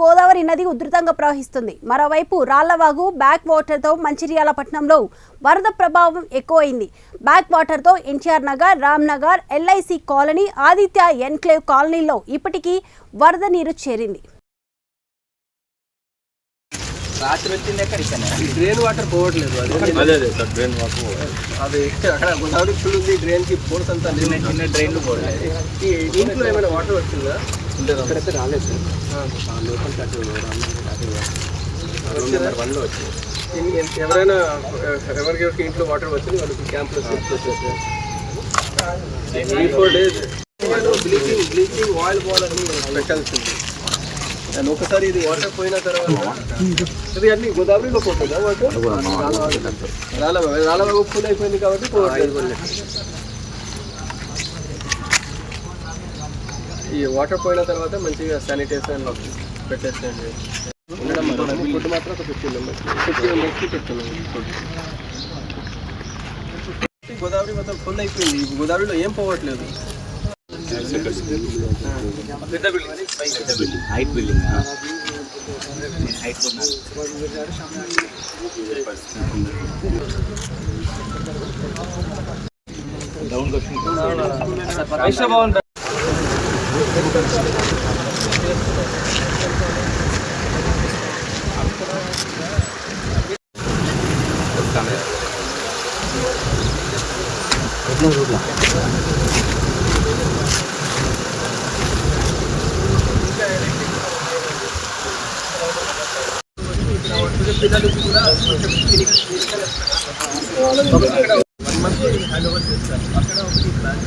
గోదావరి నది ఉధృతంగా ప్రవహిస్తుంది. మరోవైపు రాళ్ళవాగు బ్యాక్ వాటర్తో మంచిర్యాల పట్టణంలో వరద ప్రభావం ఎక్కువైంది. బ్యాక్ వాటర్తో NTR Nagar Ram Nagar LIC colony Aditya enclave కాలనీలో ఇప్పటికీ వరద నీరు చేరింది. రాత్రి వచ్చింది ఎక్కడ? ఇక్కడ డ్రైన్ వాటర్ పోవట్లేదు. అది సార్ డ్రైన్ వాటర్ అది అక్కడ గోదావరి ఫుల్ ఉంది డ్రైన్కి ఫోర్స్ అంతా. చిన్న చిన్న ట్రైన్లు పోలేదు. ఈ ఇంట్లో ఏమైనా వాటర్ వచ్చిందా? ఇక్కడైతే రాలేదు సార్. లోకల్ వన్లో వచ్చింది ఎవరైనా ఎవరికి ఇంట్లో వాటర్ వచ్చింది? వాళ్ళకి క్యాంప్లో three four days bleaching bleaching oil ball అన్ని పెట్టాల్సింది అండ్ ఒకసారి ఇది వాటర్ పోయిన తర్వాత ఇది అన్ని గోదావరిలో పోతుందా వాటర్? రాలబాబు రాలబాబు ఫుల్ అయిపోయింది కాబట్టి పోవట్లేదు. ఈ వాటర్ పోయిన తర్వాత మంచిగా శానిటైజర్ పెట్టేసేయండి. ఫుడ్ మాత్రం ఒక ఫిఫ్టీ మెంబర్స్ ఫిఫ్టీ మెంబర్స్కి పెడుతున్నాం ఫుడ్ గోదావరి మొత్తం ఫుల్ అయిపోయింది. ఈ గోదావరిలో ఏం పోవట్లేదు. పెద్ద బిల్డింగ్ హైట్ బిల్డింగ్ హైట్ ఉన్నాను డౌన్ ఇక్కడ కూడా వన్ మంత్ హ్యాండ్ ఓవర్ చేస్తారు అక్కడ ఒకటి ప్లాన్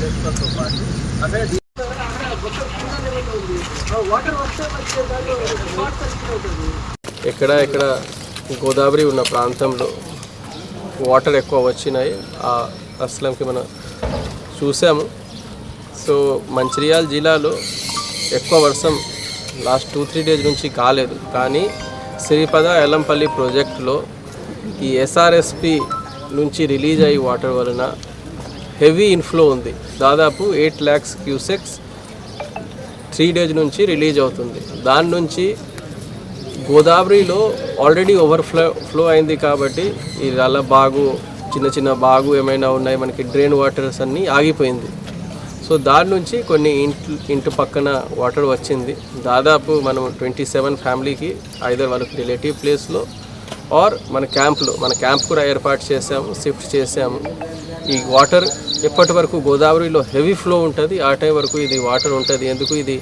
చేస్తాతో పాటు అక్కడ ఇక్కడ గోదావరి ఉన్న ప్రాంతంలో వాటర్ ఎక్కువ వచ్చినాయి. ఆ అస్లంకి మన చూసాము. సో మంచిర్యాల జిల్లాలో ఎక్కువ వర్షం లాస్ట్ టూ త్రీ డేస్ నుంచి కాలేదు. కానీ సిరిపద ఎల్లంపల్లి ప్రాజెక్టులో ఈ ఎస్ఆర్ఎస్పి నుంచి రిలీజ్ అయ్యి వాటర్ వలన హెవీ ఇన్ఫ్లో ఉంది. దాదాపు eight lakhs cusecs three days నుంచి రిలీజ్ అవుతుంది. దాని నుంచి గోదావరిలో ఆల్రెడీ ఓవర్ఫ్లో ఫ్లో అయింది కాబట్టి ఈ రాళ్ళ బాగు చిన్న చిన్న బాగు ఏమైనా ఉన్నాయి మనకి డ్రైన్ వాటర్స్ అన్నీ ఆగిపోయింది. సో దాని నుంచి కొన్ని ఇంటి ఇంటి పక్కన వాటర్ వచ్చింది. దాదాపు మనం ట్వంటీ సెవెన్ ఫ్యామిలీకి ఐదర్ వాళ్ళకి రిలేటివ్ ప్లేస్లో ఆర్ మన క్యాంప్లో మన క్యాంప్ కూడా ఏర్పాటు చేసాము షిఫ్ట్ చేసాము ఈ వాటర్ ఎప్పటి వరకు గోదావరిలో హెవీ ఫ్లో ఉంటుంది ఆ టైం వరకు ఇది వాటర్ ఉంటుంది. ఎందుకు ఇది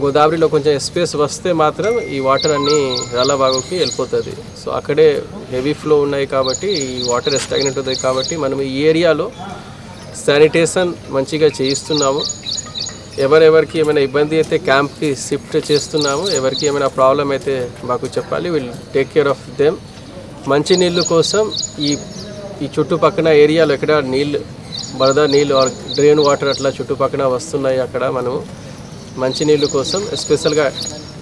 గోదావరిలో కొంచెం స్పేస్ వస్తే మాత్రం ఈ వాటర్ అన్నీ రాళ్ళబాగుకి వెళ్ళిపోతుంది. సో అక్కడే హెవీ ఫ్లో ఉన్నాయి కాబట్టి ఈ వాటర్ స్టాగ్నెంట్ అవుతుంది కాబట్టి మనం ఈ ఏరియాలో శానిటేషన్ మంచిగా చేయిస్తున్నాము. ఎవరెవరికి ఏమైనా ఇబ్బంది అయితే క్యాంప్కి షిఫ్ట్ చేస్తున్నాము. ఎవరికి ఏమైనా ప్రాబ్లం అయితే మాకు చెప్పాలి. Will take care of them మంచినీళ్ళు కోసం ఈ ఈ చుట్టుపక్కల ఏరియాలో ఎక్కడ నీళ్ళు వరద నీళ్ళు ఆర్ డ్రైన్ వాటర్ అట్లా చుట్టుపక్కల వస్తున్నాయి అక్కడ మనము. మంచినీళ్ళు కోసం ఎస్పెషల్గా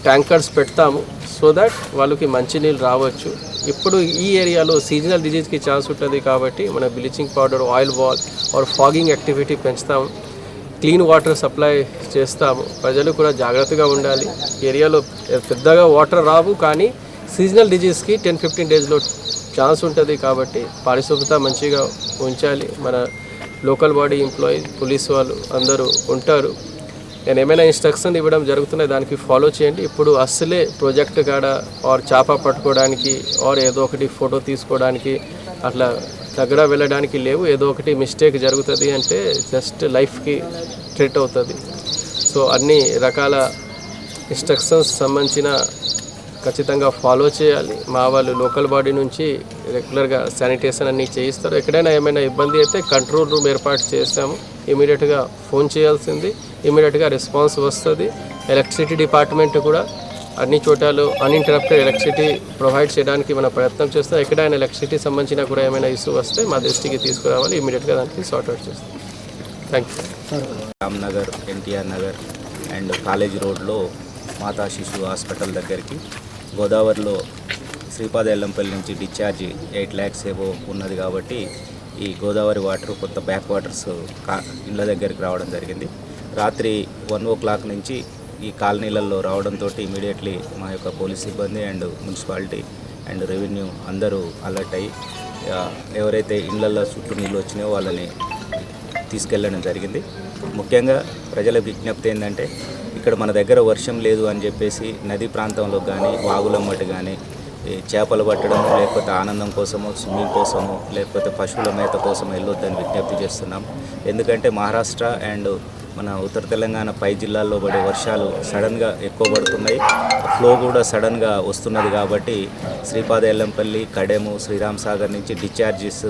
ట్యాంకర్స్ పెడతాము. సో దట్ వాళ్ళకి మంచినీళ్ళు రావచ్చు. ఇప్పుడు ఈ ఏరియాలో సీజనల్ డిజీజ్కి ఛాన్స్ ఉంటుంది కాబట్టి మన bleaching powder oil ball or fogging activity పెంచుతాము. క్లీన్ వాటర్ సప్లై చేస్తాము. ప్రజలు కూడా జాగ్రత్తగా ఉండాలి. ఏరియాలో పెద్దగా వాటర్ రావు కానీ సీజనల్ డిజీజ్కి టెన్ ఫిఫ్టీన్ డేస్లో ఛాన్స్ ఉంటుంది కాబట్టి పరిశుభ్రత మంచిగా ఉంచాలి. మన లోకల్ బాడీ ఎంప్లాయీ పోలీస్ వాళ్ళు అందరూ ఉంటారు. నేను ఏమైనా ఇన్స్ట్రక్షన్ ఇవ్వడం జరుగుతున్నాయి దానికి ఫాలో చేయండి. ఇప్పుడు అస్సలే ప్రాజెక్ట్ కాడ ఆర్ చేప పట్టుకోవడానికి ఆర్ ఏదో ఒకటి ఫోటో తీసుకోవడానికి అట్లా దగ్గర వెళ్ళడానికి లేవు. ఏదో ఒకటి మిస్టేక్ జరుగుతుంది అంటే జస్ట్ లైఫ్కి ట్రీట్ అవుతుంది. సో అన్ని రకాల ఇన్స్ట్రక్షన్స్ సంబంధించిన ఖచ్చితంగా ఫాలో చేయాలి. మా వాళ్ళు లోకల్ బాడీ నుంచి రెగ్యులర్గా శానిటేషన్ అన్నీ చేయిస్తారు. ఎక్కడైనా ఏమైనా ఇబ్బంది అయితే కంట్రోల్ రూమ్ ఏర్పాటు చేస్తాము ఇమీడియట్గా ఫోన్ చేయాల్సింది. ఇమీడియట్గా రెస్పాన్స్ వస్తుంది. ఎలక్ట్రిసిటీ డిపార్ట్మెంట్ కూడా అన్ని చోటాలు అన్ఇంటరప్టెడ్ ఎలక్ట్రిసిటీ ప్రొవైడ్ చేయడానికి మనం ప్రయత్నం చేస్తాం ఎక్కడైనా ఎలక్ట్రిసిటీ సంబంధించిన కూడా ఏమైనా ఇష్యూ వస్తే మా దృష్టికి తీసుకురావాలి. ఇమీడియట్గా దానికి సార్ట్అవుట్ చేస్తాం. Thank you Ramnagar NTR Nagar and college రోడ్లో మాతా శిశు హాస్పిటల్ దగ్గరికి గోదావరిలో శ్రీపాద ఎల్లంపల్లి నుంచి డిశ్చార్జ్ ఎయిట్ ల్యాక్స్ ఏవో ఉన్నది కాబట్టి ఈ గోదావరి వాటర్ కొంత బ్యాక్ వాటర్స్ కా ఇళ్ళ దగ్గరికి రావడం జరిగింది. రాత్రి వన్ ఓ క్లాక్ నుంచి ఈ కాలనీలలో రావడంతో ఇమీడియట్లీ మా యొక్క పోలీస్ సిబ్బంది అండ్ మున్సిపాలిటీ అండ్ రెవెన్యూ అందరూ అలర్ట్ అయ్యి ఎవరైతే ఇళ్ళలో చుట్టూ నీళ్ళు వచ్చినాయో వాళ్ళని తీసుకెళ్ళడం జరిగింది. ముఖ్యంగా ప్రజల విజ్ఞప్తి ఏంటంటే ఇక్కడ మన దగ్గర వర్షం లేదు అని చెప్పేసి నదీ ప్రాంతంలో కానీ వాగులమ్మటి కానీ చేపలు పట్టడం లేకపోతే ఆనందం కోసమో స్విమ్మింగ్ కోసము లేకపోతే పశువుల మేత కోసం వెళ్ళొద్దని విజ్ఞప్తి చేస్తున్నాం. ఎందుకంటే మహారాష్ట్ర అండ్ మన ఉత్తర తెలంగాణ పై జిల్లాల్లో పడే వర్షాలు సడన్గా ఎక్కువ పడుతున్నాయి. ఫ్లో కూడా సడన్గా వస్తున్నది కాబట్టి శ్రీపాద ఎల్లంపల్లి కడెము శ్రీరామ్ సాగర్ నుంచి డిశ్చార్జెస్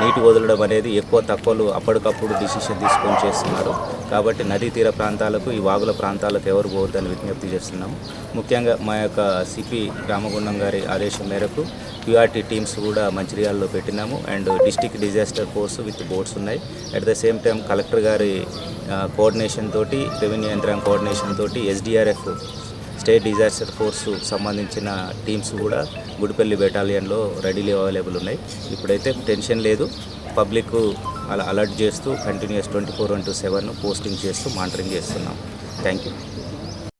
నీటి వదలడం అనేది ఎక్కువ తక్కువలు అప్పటికప్పుడు డిసిషన్ తీసుకొని చేస్తున్నారు. కాబట్టి నదీ తీర ప్రాంతాలకు ఈ వాగుల ప్రాంతాలకు ఎవరు పోవద్దని విజ్ఞప్తి చేస్తున్నాము. ముఖ్యంగా మా యొక్క సిపి రామగుండం గారి ఆదేశం మేరకు క్యూఆర్టీ టీమ్స్ కూడా మంచిర్యాలలో పెట్టినాము. And district disaster force with boats ఉన్నాయి. At the same time collector గారి కోఆర్డినేషన్ తోటి రెవెన్యూ యంత్రాంగ కోఆర్డినేషన్ తోటి ఎస్డిఆర్ఎఫ్ స్టేట్ డిజాస్టర్ ఫోర్స్ సంబంధించిన టీమ్స్ కూడా గుడిపల్లి బెటాలియన్లో రెడీలీ అవైలబుల్ ఉన్నాయి. ఇప్పుడైతే టెన్షన్ లేదు. పబ్లిక్ అలా అలర్ట్ చేస్తూ continuous twenty four into seven posting చేస్తూ మానిటరింగ్ చేస్తున్నాం. Thank you